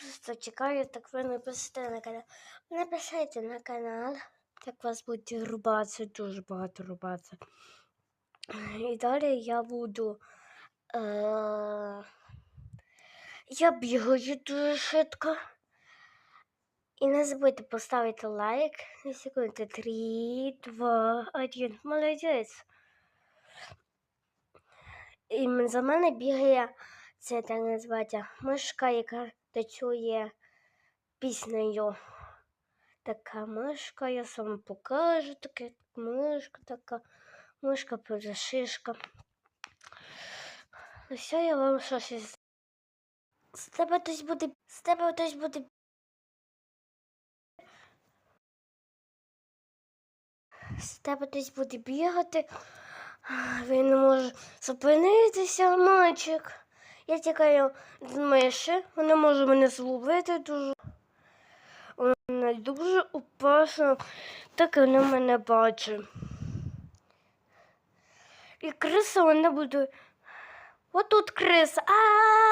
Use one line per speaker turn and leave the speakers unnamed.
просто чекаю, так ви напишете на канал. Напишите на канал, так вас буде рубатися, дуже багато рубатися. І далі я буду. Е... Я бігаю дуже швидко. І не забудьте поставити лайк на секунду. Три, два, один. Молодець. І за мене бігає, це так називається, мишка, яка танцює піснею. Така мишка, я сам покажу, така мишка, така мишка перешишка. Ну все, я вам щось. З тебе хтось буде, з тебе хтось буде з тебе хтось буде бігати. Він не може зупинитися, мальчик. Я тікаю з миші, вона може мене зловити дуже. Вона дуже опасна, так вона мене бачить. І криса вона буде. Отут криса. А!